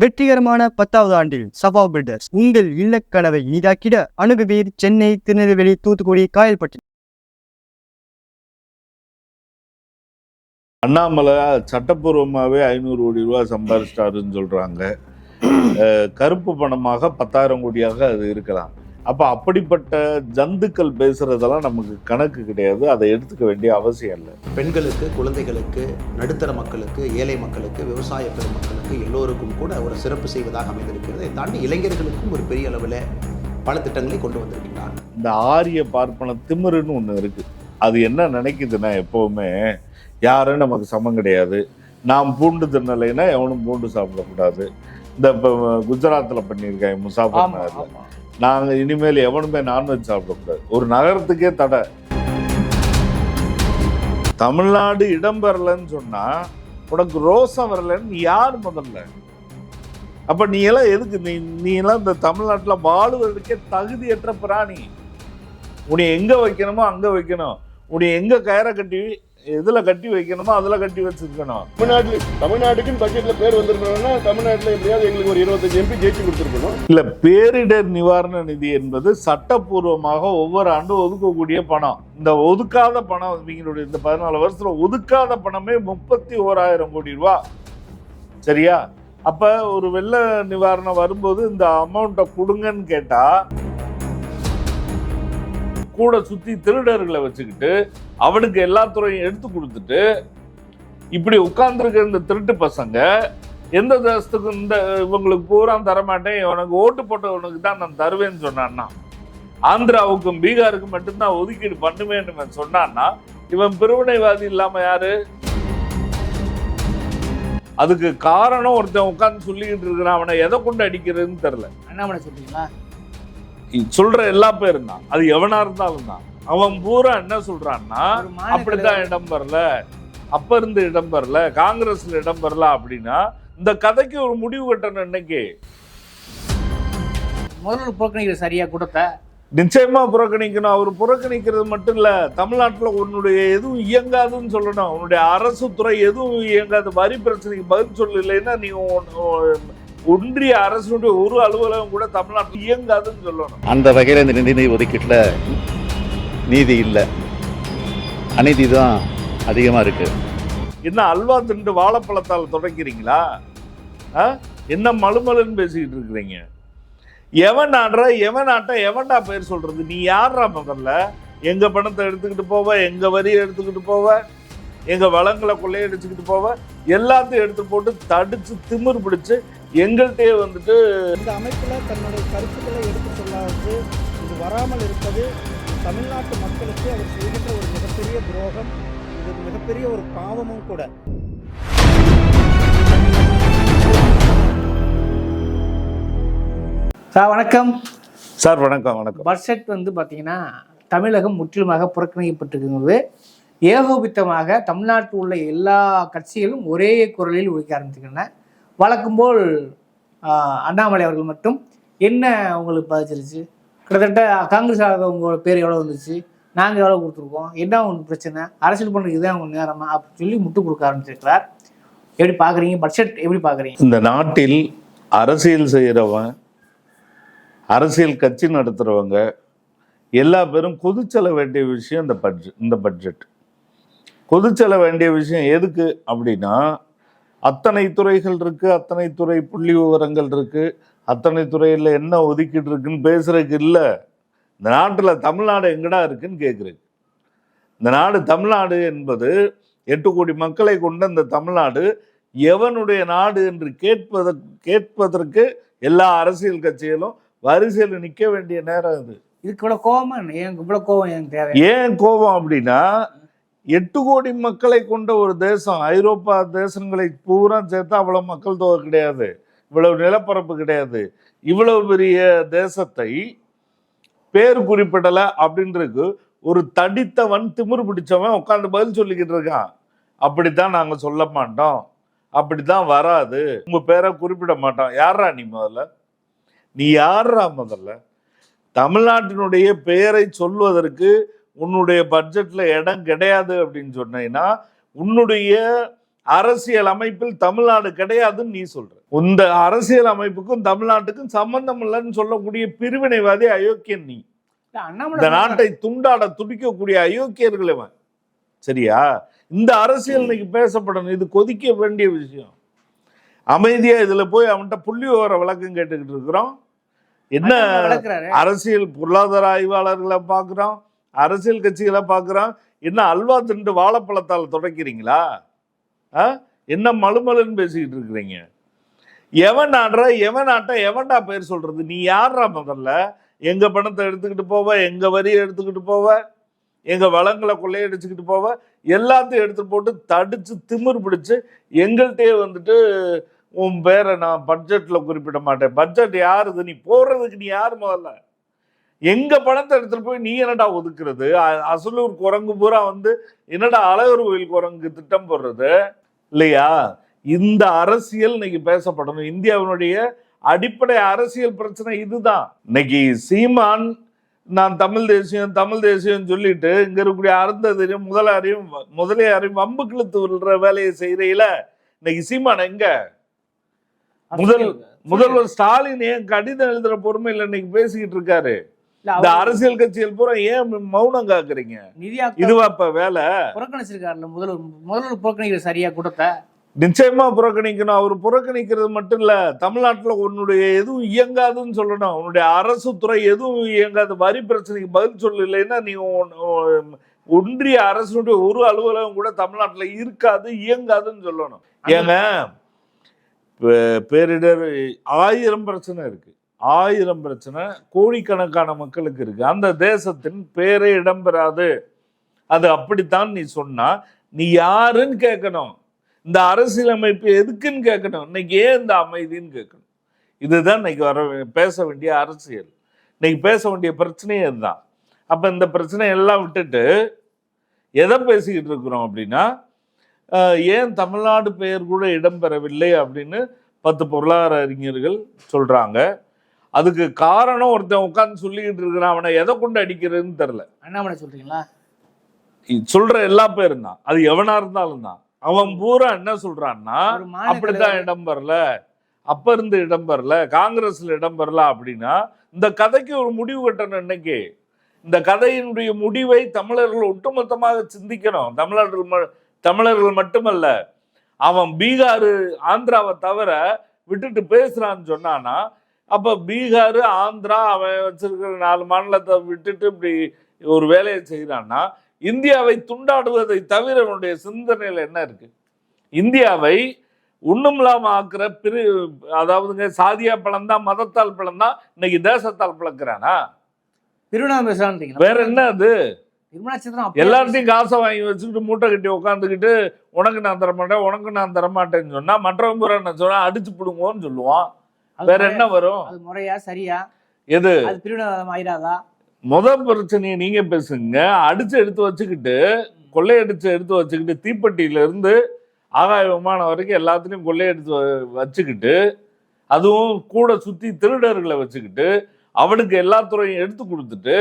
வெற்றிகரமான பத்தாவது ஆண்டில் சபா பில்டர்ஸ் உங்கள் இல்லக்கனவை இனிதாக்கிட அணுகுவீர் சென்னை திருநெல்வேலி தூத்துக்குடி காயல்பட்டி. அண்ணாமலை சட்டப்பூர்வமாகவே ஐநூறு கோடி ரூபாய் சம்பாதிச்சிட்டாருன்னு சொல்றாங்க. கருப்பு பணமாக பத்தாயிரம் கோடியாக அது இருக்கலாம். அப்ப அப்படிப்பட்ட ஜந்துக்கள் பேசுறதெல்லாம் நமக்கு கணக்கு கிடையாது. அதை எடுத்துக்க வேண்டிய அவசியம் இல்லை. பெண்களுக்கு குழந்தைகளுக்கு நடுத்தர மக்களுக்கு ஏழை மக்களுக்கு விவசாய பெருமக்களுக்கு எல்லோருக்கும் கூட ஒரு சிறப்பு செய்வதாக அமைந்திருக்கிறது. இதை தாண்டி இளைஞர்களுக்கும் ஒரு பெரிய அளவில் பல திட்டங்களை கொண்டு வந்திருக்கின்றார் இந்த ஆரிய பார்ப்பன திமிருன்னு ஒன்று இருக்கு. அது என்ன நினைக்குதுன்னா எப்பவுமே யாரும் நமக்கு சமம் கிடையாது. நாம் பூண்டு தின்னலைன்னா எவனும் பூண்டு சாப்பிடக்கூடாது. இந்த இப்போ குஜராத்தில் பண்ணியிருக்காங்க முசாஃபர் நாங்கள் இனிமேல் எவனுமே நான்வெஜ் சாப்பிடக்கூடாது. ஒரு நகரத்துக்கே தடை. தமிழ்நாடு இடம் பெறலன்னு சொன்னால் உனக்கு ரோசம் வரலன்னு யார் முதல்ல? அப்போ நீ எல்லாம் எதுக்கு? நீ நீ எல்லாம் இந்த தமிழ்நாட்டில் வாழ்வதற்கே தகுதியற்ற பிராணி. உன்னை எங்கே வைக்கணுமோ அங்கே வைக்கணும். உன்னை எங்கே கயிறை கட்டி எதுல கட்டி வைக்கணுமோ அதுல கட்டி வச்சிருக்கணும். தமிழ்நாட்டுல தமிழ்நாட்டுக்குன்னு பட்ஜெட்ல பேர் வந்திருக்கணும்னா தமிழ்நாட்டுல எப்படியாவது எங்களுக்கு ஒரு இருபத்தஞ்சு எம்பி ஜெயிச்சு கொடுத்துருக்கணும். இல்ல பேரிடர் நிவாரண நிதி என்பது சட்டப்பூர்வமாக ஒவ்வொரு ஆண்டும் ஒதுக்கக்கூடிய பணம். இந்த ஒதுக்காத பணம் இவங்களுடைய இந்த பதினாலு வருஷத்துல ஒதுக்காத பணமே முப்பத்தி ஓராயிரம் கோடி ரூபா. சரியா? அப்ப ஒரு வெள்ள நிவாரணம் வரும்போது இந்த அமௌண்ட்டை கொடுங்கன்னு கேட்டா கூட சுற்றி திருடர்களை வச்சுக்கிட்டு அவனுக்கு எல்லா துறையும் எடுத்து கொடுத்துட்டு இப்படி உட்கார்ந்துருக்க இந்த திருட்டு பசங்க எந்த தேசத்துக்கு இந்த இவங்களுக்கு பூரா தரமாட்டேன் இவனுக்கு ஓட்டு போட்டவனுக்கு தான் நான் தருவேன்னு சொன்னான்னா ஆந்திராவுக்கும் பீகாருக்கும் மட்டும்தான் ஒதுக்கீடு பண்ணுவேன்னு இவன் சொன்னான்னா இவன் பிரிவினைவாதி இல்லாம யாரு? அதுக்கு காரணம் ஒருத்தன் உட்காந்து சொல்லிக்கிட்டு இருக்கிறான் அவனை எதை கொண்டு அடிக்கிறதுன்னு தெரியல. அண்ணாமலை சொல்றீங்களா? சொல்ற எல்லா பேரும் தான். அது எவனா இருந்தாலும் தான். அவன் பூரா என்ன சொல்றான்னா அப்படித்தான் இடம் பெறல அப்ப இருந்து இடம் பெறல காங்கிரஸ்ல இடம் பெறல அப்படின்னா இந்த கதைக்கு ஒரு முடிவு கட்டணும் இன்னைக்கு. முதல்வர் புறக்கணிக்கிற சரியா கூட்டத்தை நிச்சயமா புறக்கணிக்கணும். அவர் புறக்கணிக்கிறது மட்டும் இல்ல தமிழ்நாட்டுல உன்னுடைய எதுவும் இயங்காதுன்னு சொல்லணும். உன்னுடைய அரசு துறை எதுவும் இயங்காது. வரி பிரச்சனைக்கு பதில் சொல்லலைன்னா நீ ஒன்றிய அரசுடைய ஒரு அலுவலகம் கூட தமிழ்நாட்டில் இயங்காதுன்னு சொல்லணும். அந்த வகையில் இந்த நிதி ஒதுக்கீட்டில் நீதி இல்லை. அநீதி தான் அதிகமாக இருக்குது என்ன அல்வா திண்டு வாழைப்பழத்தால் தொடக்கிறீங்களா? ஆ? என்ன மழுமலுன்னு பேசிக்கிட்டு இருக்கிறீங்க? எவன் ஆடுற? எவன் ஆட்ட? எவன்டா பேர் சொல்றது? நீ யாரா முதல்ல? எங்க பணத்தை எடுத்துக்கிட்டு போவ? எங்க வரியை எடுத்துக்கிட்டு போவ? எங்க வளங்களை கொள்ளையடிச்சுக்கிட்டு போவ எல்லாத்தையும் எடுத்து போட்டு தடிச்சு திமிர் பிடிச்சு எங்கள்கிட்டயே வந்துட்டு இந்த அமைப்பில் தன்னுடைய கருத்துக்களை எடுத்து சொல்லாது இது வராமல் இருப்பது தமிழ்நாட்டு மக்களுக்கு அவர் செய்கின்ற ஒரு மிகப்பெரிய துரோகம் இது மிகப்பெரிய ஒரு பாவமும் கூட. சார் வணக்கம். சார் வணக்கம் வணக்கம். பட்ஜெட் வந்து பார்த்தீங்கன்னா தமிழகம் முற்றிலுமாக புறக்கணிக்கப்பட்டிருக்கிறது. ஏகோபித்தமாக தமிழ்நாட்டில் உள்ள எல்லா கட்சிகளும் ஒரே குரலில் ஒழிக்க ஆரம்பித்துக்கின்றன வழக்கும்போல் அண்ணாமலை அவர்கள் மட்டும். என்ன உங்களுக்கு பாதிச்சிருச்சு கிட்டத்தட்ட காங்கிரஸ் உங்களோட பேர் எவ்வளோ வந்துச்சு? நாங்கள் எவ்வளோ கொடுத்துருக்கோம்? என்ன உங்களுக்கு பிரச்சனை? அரசியல் பண்ணுறது இதுதான் உங்கள் நேரமா? அப்படின்னு சொல்லி முட்டு கொடுக்க ஆரம்பிச்சிருக்கிறார். எப்படி பார்க்குறீங்க பட்ஜெட் எப்படி பார்க்குறீங்க இந்த நாட்டில் அரசியல் செய்கிறவன் அரசியல் கட்சி நடத்துகிறவங்க எல்லா பேரும் குதிச்சல வேண்டிய விஷயம் இந்த பட்ஜெட் இந்த பட்ஜெட் கொதிச்சல வேண்டிய விஷயம் எதுக்கு அப்படின்னா அத்தனை துறைகள் இருக்கு அத்தனை துறை புள்ளி விவரங்கள் இருக்கு அத்தனை துறையில் என்ன ஒதுக்கீடு இருக்குன்னு பேசுறதுக்கு இல்லை. இந்த நாட்டில் தமிழ்நாடு எங்கடா இருக்குன்னு கேட்குறது இந்த நாடு தமிழ்நாடு என்பது எட்டு கோடி மக்களை கொண்ட இந்த தமிழ்நாடு எவனுடைய நாடு என்று கேட்பதற்கு கேட்பதற்கு எல்லா அரசியல் கட்சிகளும் வரிசையில் நிற்க வேண்டிய நேரம் இது இதுக்கு இவ்வளோ என்ன? ஏன் இவ்வளோ கோவம் ஏன் தேவை? ஏன் கோபம் அப்படின்னா எட்டு கோடி மக்களை கொண்ட ஒரு தேசம் ஐரோப்பா தேசங்களை பூரா சேர்த்தா அவ்வளவு மக்கள் தொகை கிடையாது. இவ்வளவு நிலப்பரப்பு கிடையாது. இவ்வளவு பெரிய தேசத்தை பேர் குறிப்பிடலை அப்படின்றது ஒரு தடித்தவன் திமிரு பிடிச்சவன் உட்காந்து பதில் சொல்லிக்கிட்டு இருக்கான். அப்படித்தான் நாங்கள் சொல்ல மாட்டோம். அப்படித்தான் வராது. உங்க பேரை குறிப்பிட மாட்டோம். யாரா நீ முதல்ல? நீ யாரா முதல்ல? தமிழ்நாட்டினுடைய பெயரை சொல்வதற்கு உன்னுடைய பட்ஜெட்ல இடம் கிடையாது அப்படின்னு சொன்னீங்கன்னா உன்னுடைய அரசியல் அமைப்பில் தமிழ்நாடு கிடையாதுன்னு நீ சொல்ற. இந்த அரசியல் அமைப்புக்கும் தமிழ்நாட்டுக்கும் சம்பந்தம் இல்லைன்னு சொல்லக்கூடிய பிரிவினைவாதி அயோக்கியன் நீ. இந்த. நாட்டை துண்டாட துடிக்கக்கூடிய அயோக்கியர்கள் இவன். சரியா? இந்த அரசியல் இன்னைக்கு பேசப்படணும். இது கொதிக்க வேண்டிய விஷயம். அமைதியா இதுல போய் அவன்கிட்ட புள்ளி விவர விளக்கம் கேட்டுக்கிட்டு இருக்கிறோம். என்ன அரசியல் பொருளாதார ஆய்வாளர்களை பார்க்குறோம். அரசியல் கட்சிகளை பார்க்குறோம் என்ன அல்வா திண்டு வாழைப்பழத்தால் தொடக்கிறீங்களா? ஆ? என்ன மழுமலுன்னு பேசிக்கிட்டு இருக்கிறீங்க? எவன் ஆடுற எவன் ஆட்ட எவன்டா பேர் சொல்கிறது நீ யாரா முதல்ல? எங்கள் பணத்தை எடுத்துக்கிட்டு போவ? எங்கள் வரியை எடுத்துக்கிட்டு போவ? எங்கள் வளங்களை கொள்ளையடிச்சுக்கிட்டு போவ? எல்லாத்தையும் எடுத்து போட்டு தடிச்சு திமிர் பிடிச்சி எங்கள்கிட்டயே வந்துட்டு உன் பேரை நான் பட்ஜெட்டில் குறிப்பிட மாட்டேன். பட்ஜெட் யாருது? நீ போடுறதுக்கு நீ யார் முதல்ல? எங்க பணத்தை எடுத்துட்டு போய் நீ என்னடா ஒதுக்குறது? அசலூர் குரங்கு பூரா வந்து என்னடா அழகர் கோயில் குரங்கு திட்டம் போடுறது? இல்லையா? இந்த அரசியல் இன்னைக்கு பேசப்படணும். இந்தியாவினுடைய அடிப்படை அரசியல் பிரச்சனை இதுதான். இன்னைக்கு சீமான் நான் தமிழ் தேசியம் தமிழ் தேசியம் சொல்லிட்டு இங்க இருக்கக்கூடிய அருந்ததிரையும் முதலாரையும் முதலியாரையும் வம்பு கிழத்து விடுற வேலையை செய்யறையில இன்னைக்கு சீமான் எங்க? முதல் முதல்வர் ஸ்டாலின் ஏன் கடிதம் எழுதுற பொறுமையில இன்னைக்கு பேசிக்கிட்டு இருக்காரு? இந்த அரசியல் கட்சிகள் பூரா ஏன் மௌனம் காக்குறீங்க? இதுவா இப்ப வேலை. புறக்கணிச்சிருக்காருல்ல முதல்வர். முதல்வர் புறக்கணிக்கிற சரியா கூட்டத்தை நிச்சயமா புறக்கணிக்கணும். அவர் புறக்கணிக்கிறது மட்டும் இல்ல தமிழ்நாட்டுல உன்னுடைய எதுவும் இயங்காதுன்னு சொல்லணும். உன்னுடைய அரசு துறை எதுவும் இயங்காது. வரி பிரச்சனைக்கு பதில் சொல்லலைன்னா நீ ஒன்றிய அரசுடைய ஒரு அலுவலகம் கூட தமிழ்நாட்டுல இருக்காது இயங்காதுன்னு சொல்லணும். ஏங்க பேரிடர் ஆயிரம் பிரச்சனை இருக்கு. ஆயிரம் பிரச்சனை கோடிக்கணக்கான மக்களுக்கு இருக்கு. அந்த தேசத்தின் பேரே இடம்பெறாது. அது அப்படித்தான் நீ சொன்னா நீ யாருன்னு கேட்கணும். இந்த அரசியலமைப்பு எதுக்குன்னு கேட்கணும். இன்னைக்கு ஏன் இந்த அமைதின்னு கேட்கணும்? இதுதான் இன்னைக்கு வர பேச வேண்டிய அரசியல். இன்னைக்கு பேச வேண்டிய பிரச்சனையே இதுதான். அப்ப இந்த பிரச்சனை எல்லாம் விட்டுட்டு எதை பேசிக்கிட்டு இருக்கிறோம் அப்படின்னா ஏன் தமிழ்நாடு பெயர் கூட இடம்பெறவில்லை அப்படின்னு பத்து பொருளாதார அறிஞர்கள் சொல்றாங்க. அதுக்கு காரணம் ஒருத்தன் உட்கார்ந்து சொல்லிக்கிட்டு இருக்கிறான் அவனை எதை கொண்டு அடிக்கிறதுன்னு தெரில அண்ணாமலை சொல்றீங்களா? சொல்ற எல்லா பேரும் தான். அது எவனா இருந்தாலும் தான். அவன் பூரா என்ன சொல்றான்னா அப்படித்தான் இடம் பெறல அப்ப இருந்து இடம் பெறல காங்கிரஸ்ல இடம் பெறல அப்படின்னா இந்த கதைக்கு ஒரு முடிவு கட்டணும் இன்னைக்கு. இந்த கதையினுடைய முடிவை தமிழர்கள் ஒட்டுமொத்தமாக சிந்திக்கணும். தமிழர்கள் தமிழர்கள் மட்டுமல்ல அவன் பீகார் ஆந்திராவை தவிர விட்டுட்டு பேசுறான்னு சொன்னானா அப்ப பீகார் ஆந்திரா அவன் வச்சிருக்கிற நாலு மாநிலத்தை விட்டுட்டு இப்படி ஒரு வேலையை செய்யறான்னா இந்தியாவை துண்டாடுவதை தவிர அவனுடைய சிந்தனையில என்ன இருக்கு? இந்தியாவை இல்லாம ஆக்குற பிரி அதாவதுங்க சாதியா பிளந்தான் மதத்தால் பிளந்தான் இன்னைக்கு தேசத்தால் பிளக்குறானா? வேற என்ன அது? எல்லார்ட்டையும் காசை வாங்கி வச்சுக்கிட்டு மூட்டை கட்டி உட்காந்துக்கிட்டு உனக்கு நான் தர மாட்டேன் உனக்கு நான் தர மாட்டேன்னு சொன்னா மற்றவங்க என்ன சொன்னா அடிச்சு பிடுங்குவோன்னு சொல்லுவான். வேற என்ன வரும்? அது முறையா சரியா? எது? அது பிரிவினவாதம் ஆயிராதா முத பிரச்சனையை நீங்க பேசுங்க. அடிச்சு எடுத்து வச்சுக்கிட்டு கொள்ளையடிச்சு எடுத்து வச்சுக்கிட்டு தீப்பெட்டியில இருந்து ஆகாய விமானம் வரைக்கும் எல்லாத்துலயும் கொள்ளையடிச்சு வச்சுக்கிட்டு அதுவும் கூட சுத்தி திருடர்களை வச்சுக்கிட்டு அவனுக்கு எல்லா துறையும் எடுத்து கொடுத்துட்டு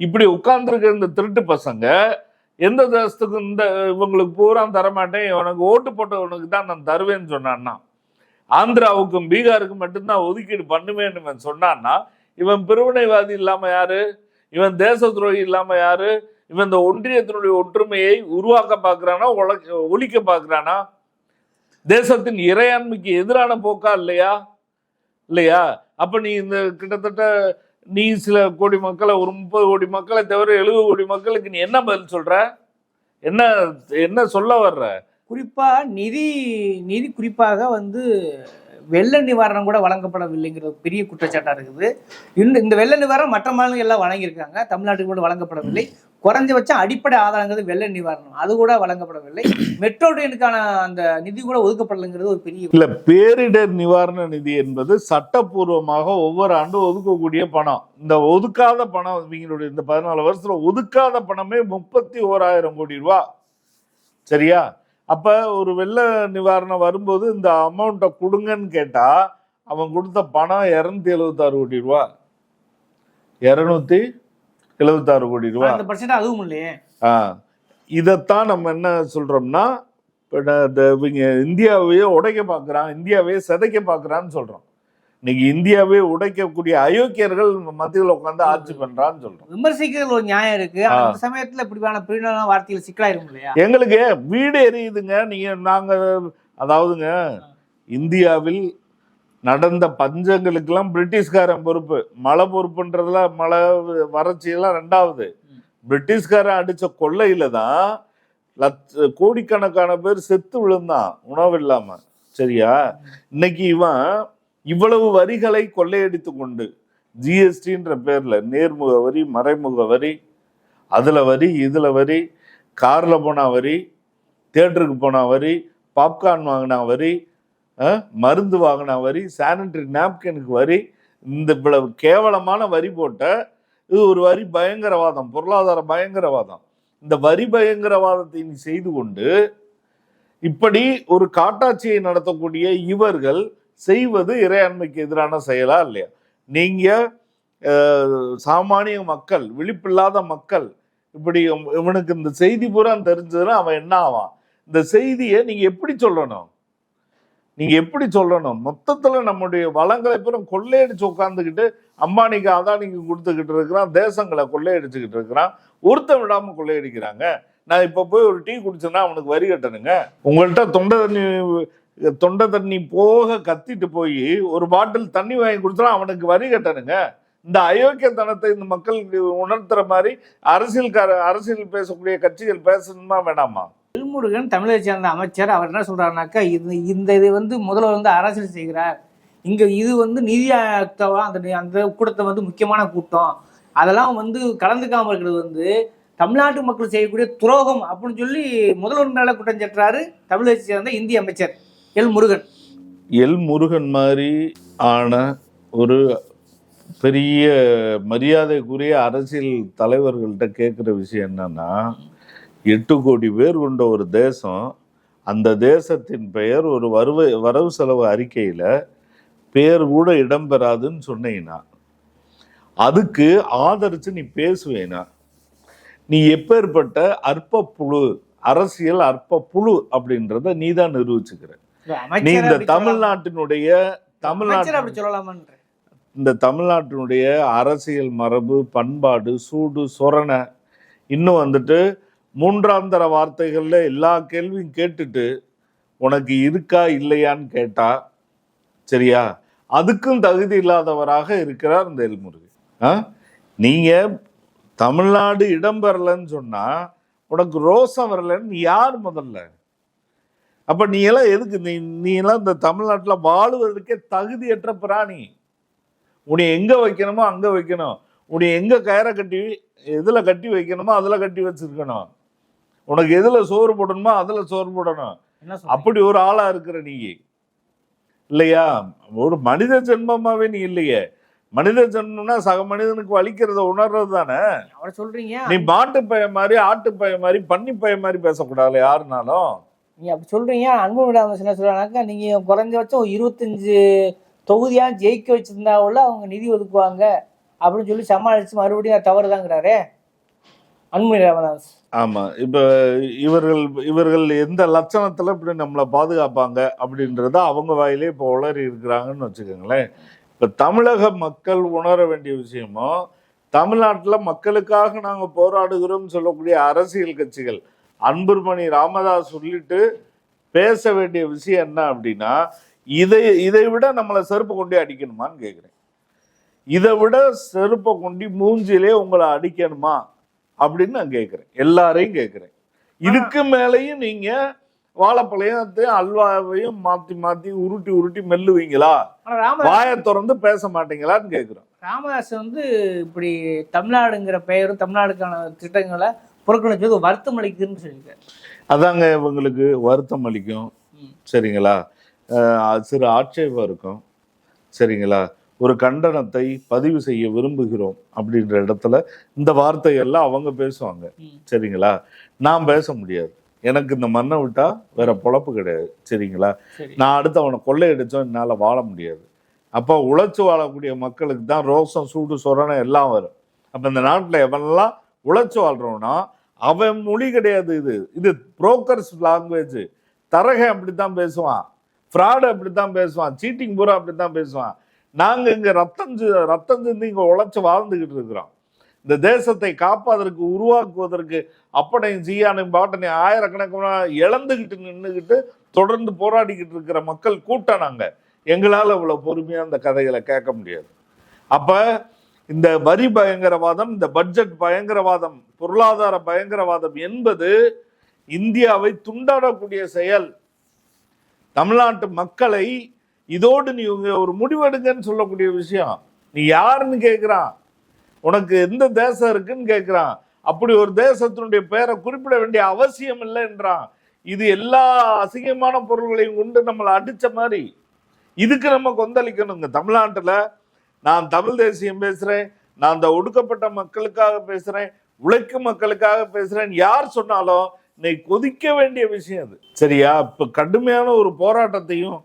இப்படி உட்கார்ந்துருக்க இந்த திருட்டு பசங்க எந்த தேசத்துக்கும் இந்த இவங்களுக்கு பூரா தரமாட்டேன் இவனுக்கு ஓட்டு போட்டவனுக்கு தான் நான் தருவேன்னு சொன்னான்னா ஆந்திராவுக்கும் பீகாருக்கும் மட்டும்தான் ஒதுக்கீடு பண்ணுவேன்னு இவன் சொன்னான்னா இவன் பிரிவினைவாதி இல்லாம யாரு? இவன் தேச துரோகி இல்லாம யாரு? இவன் இந்த ஒன்றியத்தினுடைய ஒற்றுமையை உருவாக்க பார்க்கறானா உலக ஒழிக்க பார்க்குறானா? தேசத்தின் இறையாண்மைக்கு எதிரான போக்கா இல்லையா? இல்லையா? அப்ப நீ இந்த கிட்டத்தட்ட நீ சில கோடி மக்களை ஒரு முப்பது கோடி மக்களை தவிர எழுபது கோடி மக்களுக்கு நீ என்ன பதில் சொல்ற? என்ன என்ன சொல்ல வர்ற? குறிப்பாக நிதி நிதி குறிப்பாக வந்து வெள்ள நிவாரணம் கூட வழங்கப்படவில்லைங்கிற ஒரு பெரிய குற்றச்சாட்டாக இருக்குது. இன்னும் இந்த வெள்ள நிவாரணம் மற்ற மாநிலங்கள் எல்லாம் வழங்கியிருக்காங்க. தமிழ்நாட்டுக்கு கூட வழங்கப்படவில்லை. குறைஞ்சபட்சம் அடிப்படை ஆதாரங்கிறது வெள்ள நிவாரணம். அது கூட வழங்கப்படவில்லை. மெட்ரோ ட்ரெயினுக்கான அந்த நிதி கூட ஒதுக்கப்படலைங்கிறது ஒரு பெரிய இல்லை பேரிடர் நிவாரண நிதி என்பது சட்டப்பூர்வமாக ஒவ்வொரு ஆண்டும் ஒதுக்கக்கூடிய பணம். இந்த ஒதுக்காத பணம் இவங்களுடைய இந்த பதினாலு வருஷத்தில் ஒதுக்காத பணமே முப்பத்தி ஓராயிரம் கோடி ரூபா. சரியா? அப்ப ஒரு வெள்ள நிவாரணம் வரும்போது இந்த அமௌண்ட்டை கொடுங்கன்னு கேட்டா அவன் கொடுத்த பணம் இருநூத்தி எழுபத்தாறு கோடி ரூபா. இருநூத்தி எழுபத்தாறு கோடி ரூபா. அதுவும் இல்லையே. ஆ. இதைத்தான் நம்ம என்ன இந்த இவங்க இந்தியாவையே உடைக்க பார்க்குறான் இந்தியாவையே சிதைக்க பார்க்குறான்னு சொல்கிறோம் இன்னைக்கு இந்தியாவே உடைக்கக்கூடிய அயோக்கியர்கள் மத்தியில் உட்காந்து ஆட்சி பண்றான்னு சொல்றோம். விமர்சிக்கிறதுல ஒரு நியாயம் இருக்கு. அந்த சமயத்துல இப்படியான பிரிவின வார்த்தைகள் சிக்கலாயிரும் இல்லையா? எங்களுக்கு வீடு எரியுதுங்க. நீங்க நாங்க அதாவதுங்க இந்தியாவில் நடந்த பஞ்சங்களுக்கெல்லாம் பிரிட்டிஷ்காரன் பொறுப்பு. மழை பொறுப்புன்றதுல மழை வறட்சியெல்லாம் ரெண்டாவது. பிரிட்டிஷ்காரன் அடிச்ச கொள்ளையில தான் லட்ச கோடிக்கணக்கான பேர் செத்து விழுந்தான் உணவு இல்லாம. சரியா? இன்னைக்கு இவன் இவ்வளவு வரிகளை கொள்ளையடித்து கொண்டு ஜிஎஸ்டின்ற பேரில் நேர்முக வரி மறைமுக வரி அதில் வரி இதில் வரி காரில் போனால் வரி தேட்டருக்கு போனால் வரி பாப்கார்ன் வாங்கினா வரி மருந்து வாங்கினா வரி சானிட்டரி நாப்கினுக்கு வரி இந்த இவ்வளவு கேவலமான வரி போட்ட இது ஒரு வரி பயங்கரவாதம் பொருளாதார பயங்கரவாதம். இந்த வரி பயங்கரவாதத்தை நீ செய்து கொண்டு இப்படி ஒரு காட்டாட்சியை நடத்தக்கூடிய இவர்கள் செய்வது இறையாண்மைக்கு எதிரான செயலா இல்லையா? நீங்கள் சாமானிய மக்கள் விழிப்பில்லாத மக்கள் இப்படி இவனுக்கு இந்த செய்தி பூரா தெரிஞ்சதுன்னா அவன் என்ன ஆவான்? இந்த செய்தியை நீங்கள் எப்படி சொல்லணும்? நீங்கள் எப்படி சொல்லணும்? மொத்தத்தில் நம்முடைய வளங்களை பூரா கொள்ளையடிச்சு உட்காந்துக்கிட்டு அம்பானிக்கு அதானிக்கு கொடுத்துக்கிட்டு இருக்கிறான் தேசங்களை கொள்ளையடிச்சுக்கிட்டு இருக்கிறான் ஒருத்தன் விடாமல் கொள்ளையடிக்கிறாங்க. நான் இப்போ போய் ஒரு டீ குடிச்சேன்னா அவனுக்கு வரி கட்டணுங்க. உங்கள்கிட்ட தொண்டை தண்ணி தொண்டை தண்ணி போக கத்திட்டு போய் ஒரு பாட்டில் தண்ணி வாங்கி கொடுத்தா அவனுக்கு வரி கட்டணுங்க. இந்த அயோக்கியத்தனத்தை இந்த மக்களுக்கு உணர்த்துற மாதிரி அரசியல்கார அரசியல் பேசக்கூடிய கட்சிகள் பேசணுமா வேணாமா? தில்முருகன் தமிழை சேர்ந்த அமைச்சர். அவர் என்ன சொல்றாருனாக்கா இது இந்த இது வந்து முதல்வர் வந்து அரசியல் செய்கிறார். இங்க இது வந்து நிதி ஆயோக்தவா அந்த அந்த கூட்டத்தை வந்து முக்கியமான கூட்டம். அதெல்லாம் வந்து கலந்துக்காம இருக்கிறது வந்து தமிழ்நாட்டு மக்கள் செய்யக்கூடிய துரோகம் அப்படின்னு சொல்லி முதல்வர் மேல குற்றம் சாட்டுறாரு தமிழை சேர்ந்த இந்திய அமைச்சர். எல் முருகன். எல் முருகன் மாதிரி ஆன ஒரு பெரிய மரியாதைக்குரிய அரசியல் தலைவர்கள்ட்ட கேட்குற விஷயம் என்னன்னா எட்டு கோடி பேர் கொண்ட ஒரு தேசம் அந்த தேசத்தின் பெயர் ஒரு வருவ வரவு செலவு அறிக்கையில் பேர் கூட இடம்பெறாதுன்னு சொன்னீங்கன்னா அதுக்கு ஆதரித்து நீ பேசுவேனா? நீ எப்பேற்பட்ட அற்ப புழு அரசியல் அற்ப புழு அப்படின்றத நீ தான் நிரூபிச்சுக்கிற. நீ இந்த. தமிழ்நாட்டினுடைய தமிழ்நாட்டு இந்த தமிழ்நாட்டினுடைய அரசியல் மரபு பண்பாடு சூடு சொரணை இன்னும் வந்துட்டு மூன்றாந்தர வார்த்தைகள்ல எல்லா கேள்வியும் கேட்டுட்டு உனக்கு இருக்கா இல்லையான்னு கேட்டா சரியா அதுக்கும் தகுதி இல்லாதவராக இருக்கிறார் இந்த எல்முருகன் ஆ? நீங்க தமிழ்நாடு இடம்பெறலன்னு சொன்னா உனக்கு ரோசம் வரலன்னு யார் முதல்ல அப்ப நீ எல்லாம் எதுக்கு? நீ நீ எல்லாம் இந்த தமிழ்நாட்டுல வாழுவதற்கே தகுதியற்ற பிராணி. உன்னை எங்க வைக்கணுமோ அங்க வைக்கணும். உன்னை எங்க கயிறை கட்டி எதுல கட்டி வைக்கணுமோ அதுல கட்டி வச்சிருக்கணும். உனக்கு எதுல சோறு போடணுமோ அதுல சோறு போடணும்? அப்படி ஒரு ஆளா இருக்கிற நீ. இல்லையா? ஒரு மனித ஜென்மமாவே நீ இல்லையே. மனித ஜென்மம்னா சக மனிதனுக்கு வலிக்கிறத உணர்றது தானே? சொல்றீங்க. நீ மாட்டு பைய மாதிரி ஆட்டு பைய மாதிரி பன்னி பைய மாதிரி பேசக்கூடாது யாருனாலும். நீங்கள் அப்படி சொல்கிறீங்க அன்பு விடாம என்ன சொல்கிறாங்கக்கா நீங்கள் குறைஞ்சபட்சம் இருபத்தஞ்சு தொகுதியாக ஜெயிக்க உள்ள அவங்க நிதி ஒதுக்குவாங்க அப்படின்னு சொல்லி சமாளித்து மறுபடியும் தவறுதாங்கிறாரே. அன்பு ராமதாஸ் ஆமா. இவர்கள் இவர்கள் எந்த லட்சணத்தில் இப்படி நம்மளை பாதுகாப்பாங்க அப்படின்றத அவங்க வாயிலே இப்போ உளறி இருக்கிறாங்கன்னு வச்சுக்கோங்களேன். இப்போ தமிழக மக்கள் உணர வேண்டிய விஷயமும் தமிழ்நாட்டில் மக்களுக்காக நாங்கள் போராடுகிறோம்னு சொல்லக்கூடிய அரசியல் கட்சிகள் அன்புமணி ராமதாஸ் சொல்லிட்டு பேச வேண்டிய விஷயம் என்ன அப்படின்னா இதை இதை விட நம்மளை செருப்பு கொண்டே அடிக்கணுமான்னு கேட்குறேன் இதை விட செருப்பை கொண்டு மூஞ்சிலே உங்களை அடிக்கணுமா அப்படின்னு நான் கேட்குறேன் எல்லாரையும் கேட்குறேன் இதுக்கு மேலேயும் நீங்க வாழைப்பழையத்தையும் அல்வாவையும் மாத்தி மாத்தி உருட்டி உருட்டி மெல்லுவீங்களா? வாயை திறந்து பேச மாட்டீங்களான்னு கேட்குறோம் ராமதாஸ் வந்து இப்படி தமிழ்நாடுங்கிற பெயரும் தமிழ்நாடுக்கான திட்டங்களை புறக்கணிச்சது வருத்தம் அளிக்குதுன்னு சொல்லியிருக்காரு. அதாங்க இவங்களுக்கு வருத்தம் அளிக்கும். சரிங்களா? சிறு ஆட்சேபம் இருக்கும். சரிங்களா? ஒரு கண்டனத்தை பதிவு செய்ய விரும்புகிறோம் அப்படின்ற இடத்துல இந்த வார்த்தைகள்லாம் அவங்க பேசுவாங்க. சரிங்களா? நான் பேச முடியாது. எனக்கு இந்த மண்ணை விட்டா வேற பொழப்பு கிடையாது. சரிங்களா? சரி. நான் அடுத்து அவனை கொள்ளையடிச்சோம் என்னால் வாழ முடியாது. அப்போ உழைச்சு வாழக்கூடிய மக்களுக்கு தான் ரோசம் சூடு சொரணை எல்லாம் வரும். அப்போ இந்த நாட்டில் எவனெல்லாம் உழைச்சு வாழ்றவனா அவன் மொழி கிடையாது இது. இது புரோக்கர்ஸ் லாங்குவேஜ் தரகை அப்படித்தான் பேசுவான். ஃப்ராடு அப்படித்தான் பேசுவான். சீட்டிங் பூரா அப்படித்தான் பேசுவான். நாங்கள் இங்கே ரத்தம் ரத்தம் சிந்தி இங்கே உழைச்சி வாழ்ந்துக்கிட்டு இருக்கிறோம். இந்த தேசத்தை காப்பதற்கு உருவாக்குவதற்கு அப்பனையும் ஜீயானையும் பாட்டனையும் ஆயிரக்கணக்கான இழந்துகிட்டு நின்றுக்கிட்டு தொடர்ந்து போராடிக்கிட்டு இருக்கிற மக்கள் கூட்டம் நாங்கள் எங்களால் இவ்வளோ பொறுமையாக அந்த கதைகளை கேட்க முடியாது. அப்போ இந்த வரி பயங்கரவாதம் இந்த பட்ஜெட் பயங்கரவாதம் பொருளாதார பயங்கரவாதம் என்பது இந்தியாவை துண்டாடக்கூடிய செயல். தமிழ்நாட்டு மக்களை இதோடு நீ ஒரு முடிவெடுங்கன்னு சொல்லக்கூடிய விஷயம். நீ யாருன்னு கேட்குறான் உனக்கு எந்த தேசம் இருக்குன்னு கேட்குறான் அப்படி ஒரு தேசத்தினுடைய பெயரை குறிப்பிட வேண்டிய அவசியம் இல்லை என்றான். இது எல்லா அசிங்கமான பொருள்களையும் கொண்டு நம்மளை அடித்த மாதிரி. இதுக்கு நம்ம கொந்தளிக்கணுங்க. தமிழ்நாட்டில் நான் தமிழ் தேசியம் பேசுகிறேன் நான் அந்த ஒடுக்கப்பட்ட மக்களுக்காக பேசுறேன் உழைக்கும் மக்களுக்காக பேசுறேன் யார் சொன்னாலும் இன்னைக்கு கொதிக்க வேண்டிய விஷயம் அது. சரியா? இப்போ கடுமையான ஒரு போராட்டத்தையும்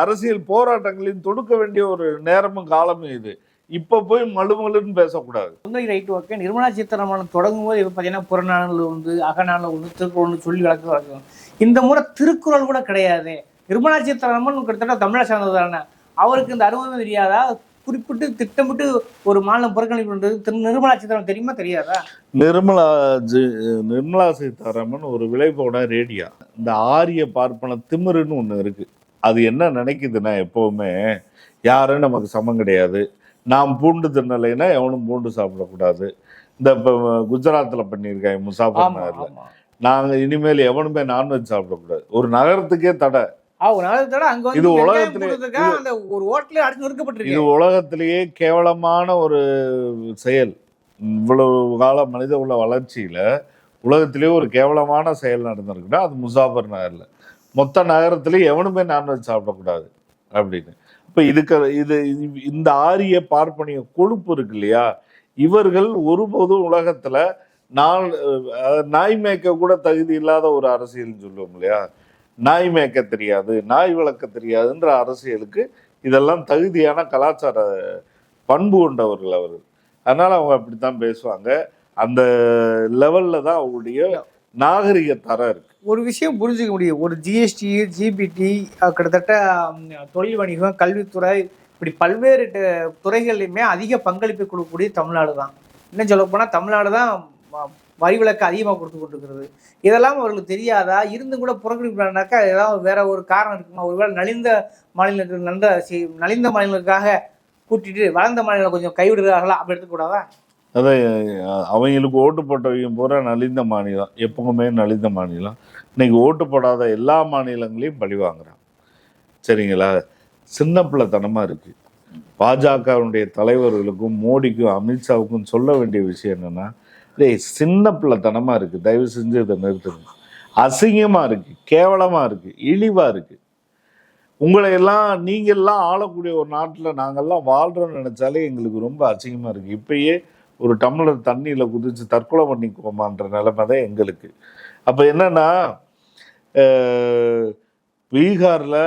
அரசியல் போராட்டங்களையும் தொடுக்க வேண்டிய ஒரு நேரமும் காலமும் இது. இப்போ போய் மழுமலுன்னு பேசக்கூடாது. Sundari right okay. Nirmala Sitharaman தொடங்கும் போது இப்போ பார்த்தீங்கன்னா புறநானூல் உண்டு அகநானூல் உண்டு திருக்குறள் ஒன்று சொல்லி வழக்கு வழக்கம் இந்த முறை திருக்குறள் கூட கிடையாது. நிர்மலா சீதாராமன் கிட்டத்தட்ட தமிழை சார்ந்தது தானே. அவருக்கு இந்த அனுபவம் தெரியாதா? குறிப்பிட்டு திட்டமிட்டு ஒரு மாநிலம் புறக்கணிப்பு பண்றது திரு நிர்மலா சீதாராமன் தெரியுமா தெரியாதா? நிர்மலா நிர்மலா சீதாராமன் ஒரு விளைபோட ரேடியா. இந்த ஆரிய பார்ப்பன திமிருன்னு ஒண்ணு இருக்கு. அது என்ன நினைக்குதுன்னா எப்பவுமே யாரும் நமக்கு சமம் கிடையாது. நாம் பூண்டு தின்னலைன்னா எவனும் பூண்டு சாப்பிடக்கூடாது. இந்த இப்போ குஜராத்ல பண்ணியிருக்காங்க முசாஃபர் நகர்ல. ஆமா. நாங்க இனிமேல் எவனுமே நான்வெஜ் சாப்பிடக்கூடாது. ஒரு நகரத்துக்கே தடை. இது உலகத்திலே- இது உலகத்திலேயே கேவலமான ஒரு செயல். இவ்வளவு கால மனித உள்ள வளர்ச்சியில உலகத்திலேயே ஒரு கேவலமான செயல் நடந்திருக்குன்னா அது முசாஃபர் நகர்ல. மொத்த நகரத்திலேயே எவனுமே நான்வெஜ் சாப்பிடக்கூடாது அப்படின்னு. இப்ப இதுக்கு இது இந்த ஆரிய பார்ப்பனிய கொழுப்பு இருக்கு இல்லையா? இவர்கள் ஒருபோதும் உலகத்துல நாள் நாய் மேய்க்க கூட தகுதி இல்லாத ஒரு அரசியல்னு சொல்லுவோம் இல்லையா? நாய் மேய்க்க தெரியாது நாய் வளர்க்க தெரியாதுன்ற அரசியலுக்கு இதெல்லாம் தகுதியான கலாச்சார பண்பு கொண்டவர்கள் அவர்கள். அதனால அவங்க அப்படித்தான் பேசுவாங்க. அந்த லெவல்ல தான் அவங்களுடைய நாகரிக தரம் இருக்கு. ஒரு விஷயம் புரிஞ்சுக்க முடியும். ஒரு ஜிஎஸ்டி ஜிபிடி கிட்டத்தட்ட தொழில் வணிகம் கல்வித்துறை இப்படி பல்வேறு துறைகள்லையுமே அதிக பங்களிப்பு கொடுக்கக்கூடிய தமிழ்நாடு தான். இன்னும் சொல்ல போனால் தமிழ்நாடு தான் வரி விலக்கு அதிகமாக கொடுத்து கொண்டிருக்கிறது. இதெல்லாம் அவர்களுக்கு தெரியாதா? இருந்தும் கூட புறக்கணிக்கிறானாக்கா ஏதாவது வேற ஒரு காரணம் இருக்குமா? ஒருவேளை நலிந்த மாநிலங்கள் நல்ல நலிந்த மாநிலங்களுக்காக கூட்டிட்டு வளர்ந்த மாநிலம் கொஞ்சம் கைவிடுகிறார்களா? அப்படி எடுத்துக்கூடாதா? அதான் அவங்களுக்கு ஓட்டு போட்டவங்க பூரா நலிந்த மாநிலம் எப்பவுமே நலிந்த மாநிலம். இன்னைக்கு ஓட்டு போடாத எல்லா மாநிலங்களையும் பழி வாங்குறான் சரிங்களா? சின்ன பிள்ளைத்தனமாக இருக்குது பாஜகவுடைய தலைவர்களுக்கும் மோடிக்கும் அமித்ஷாவுக்கும் சொல்ல வேண்டிய விஷயம் என்னென்னா டேய் சின்ன பிள்ளைத்தனமாக இருக்குது தயவு செஞ்சு இதை நிறுத்துங்க. அசிங்கமாக இருக்குது கேவலமாக இருக்குது இழிவாக இருக்குது உங்களை எல்லாம் நீங்களெல்லாம் ஆளக்கூடிய ஒரு நாட்டில் நாங்கள்லாம் வாழ்கிறோம்னு நினச்சாலே எங்களுக்கு ரொம்ப அசிங்கமாக இருக்குது இப்பயே ஒரு டம்ளர் தண்ணியில் குதித்து தற்கொலை பண்ணிக்குவோமான்ற நிலைமை தான் எங்களுக்கு. அப்போ என்னென்னா பீகாரில்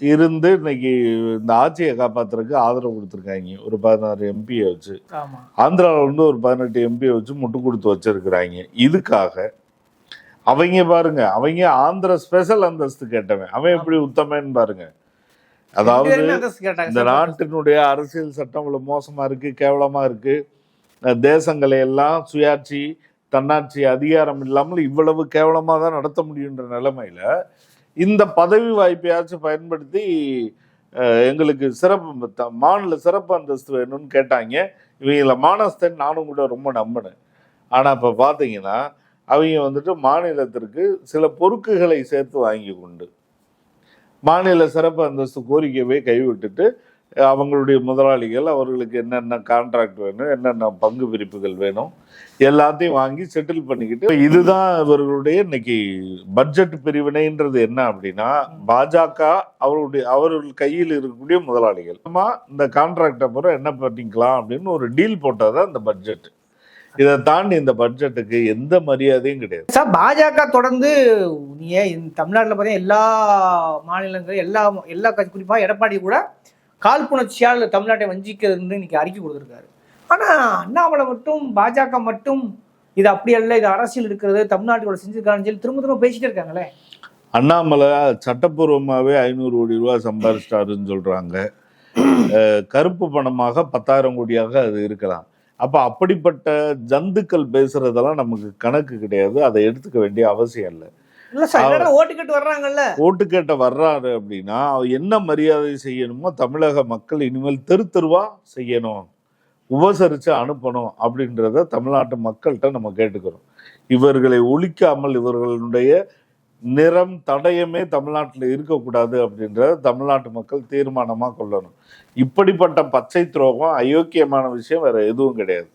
இருந்து இன்னைக்கு இந்த ஆட்சியை காப்பாத்துறதுக்கு ஆதரவு கொடுத்துருக்காங்க. ஒரு பதினாறு எம்பியை வச்சு. ஆந்திராவில் வந்து ஒரு பதினெட்டு எம்பியை வச்சு முட்டு கொடுத்து வச்சிருக்கிறாங்க. இதுக்காக அவங்க பாருங்க அவங்க ஆந்திர ஸ்பெஷல் அந்தஸ்து கேட்டவன். அவன் எப்படி உத்தமன்னு பாருங்க. அதாவது. இந்த நாட்டினுடைய அரசியல் சட்டம் இவ்வளவு மோசமா இருக்கு கேவலமா இருக்கு. தேசங்களை எல்லாம் சுயாட்சி தன்னாட்சி அதிகாரம் இல்லாமல் இவ்வளவு கேவலமா தான் நடத்த முடியுன்ற நிலைமையில இந்த பதவி வாய்ப்பையாச்சும் பயன்படுத்தி எங்களுக்கு சிறப்பு மாநில சிறப்பு அந்தஸ்து வேணும்னு கேட்டாங்க. இவங்கள மானஸ்தன் நானும் கூட ரொம்ப நம்பினேன். ஆனால் இப்போ பார்த்தீங்கன்னா அவங்க வந்துட்டு மாநிலத்திற்கு சில பொறுக்குகளை சேர்த்து வாங்கி கொண்டு மாநில சிறப்பு அந்தஸ்து கோரிக்கையை கைவிட்டுட்டு அவங்களுடைய முதலாளிகள் அவர்களுக்கு என்னென்ன கான்ட்ராக்ட் வேணும் என்னென்ன பங்கு பிரிப்புகள் வேணும் எல்லாத்தையும் வாங்கி செட்டில் பண்ணிக்கிட்டு இதுதான் இவர்களுடைய இன்னைக்கு பட்ஜெட் பிரிவினைன்றது என்ன அப்படின்னா பாஜக அவருடைய அவர்கள் கையில் இருக்கக்கூடிய முதலாளிகள். இந்த கான்ட்ராக்ட் அப்புறம் என்ன பண்ணிக்கலாம் அப்படின்னு ஒரு டீல் போட்டதான் இந்த பட்ஜெட் இதை தாண்டி இந்த பட்ஜெட்டுக்கு எந்த மரியாதையும் கிடையாது. சார் பாஜக தொடர்ந்து நீ தமிழ்நாட்டில் பார்த்தீங்கன்னா எல்லா மாநிலங்களும் எல்லா எல்லா கட்சி குறிப்பாக எடப்பாடி கூட காழ்ப்புணர்ச்சியால் தமிழ்நாட்டை வஞ்சிக்கிறதுன்னு இன்னைக்கு அறிக்கை கொடுத்துருக்காரு. ஆனால் அண்ணாமலை மட்டும் பாஜக மட்டும் இது அப்படி அல்ல இது அரசியல் இருக்கிறது தமிழ்நாட்டோட செஞ்சிருக்காங்கன்னு சொல்லி திரும்ப திரும்ப பேசிட்டு இருக்காங்களே? அண்ணாமலை சட்டப்பூர்வமாகவே ஐநூறு கோடி ரூபா சம்பாதிச்சிட்டாருன்னு சொல்கிறாங்க கருப்பு பணமாக பத்தாயிரம் கோடியாக அது இருக்கலாம். அப்போ அப்படிப்பட்ட ஜந்துக்கள் பேசுகிறதெல்லாம் நமக்கு கணக்கு கிடையாது. அதை எடுத்துக்க வேண்டிய அவசியம் இல்லை. ஓட்டு கேட்டு வர்றாங்கல்ல? ஓட்டு கேட்ட வர்றாரு அப்படின்னா என்ன மரியாதை செய்யணுமோ தமிழக மக்கள் இனிமேல் தெரு தெருவா செய்யணும் உபசரித்து அனுப்பணும் அப்படின்றத தமிழ்நாட்டு மக்கள்கிட்ட நம்ம கேட்டுக்கிறோம். இவர்களை ஒழிக்காமல் இவர்களுடைய நிறம் தடயமே தமிழ்நாட்டில் இருக்கக்கூடாது அப்படின்றத தமிழ்நாட்டு மக்கள் தீர்மானமாக கொள்ளணும். இப்படிப்பட்ட பச்சை துரோகம் அயோக்கியமான விஷயம் வேற எதுவும் கிடையாது.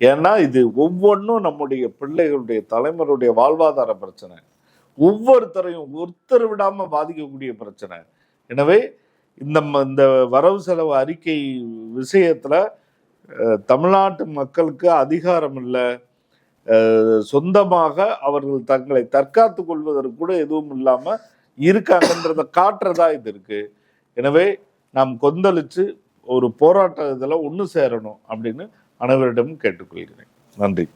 ஏன்னா இது ஒவ்வொன்றும் நம்முடைய பிள்ளைகளுடைய தலைமுறையுடைய வாழ்வாதார பிரச்சனை. ஒவ்வொருத்தரையும் ஒருத்தர் விடாமல் பாதிக்கக்கூடிய பிரச்சனை. எனவே இந்த ம- இந்த வரவு செலவு அறிக்கை விஷயத்தில் தமிழ்நாட்டு மக்களுக்கு அதிகாரம் இல்லை. சொந்தமாக அவர்கள் தங்களை தற்காத்து கொள்வதற்கு கூட எதுவும் இல்லாமல் இருக்காங்கன்றத காட்டுறதா இது இருக்கு. எனவே நாம் கொந்தளித்து ஒரு போராட்ட இதில் ஒன்று சேரணும் அப்படின்னு அனைவரிடமும் கேட்டுக்கொள்கிறேன். நன்றி.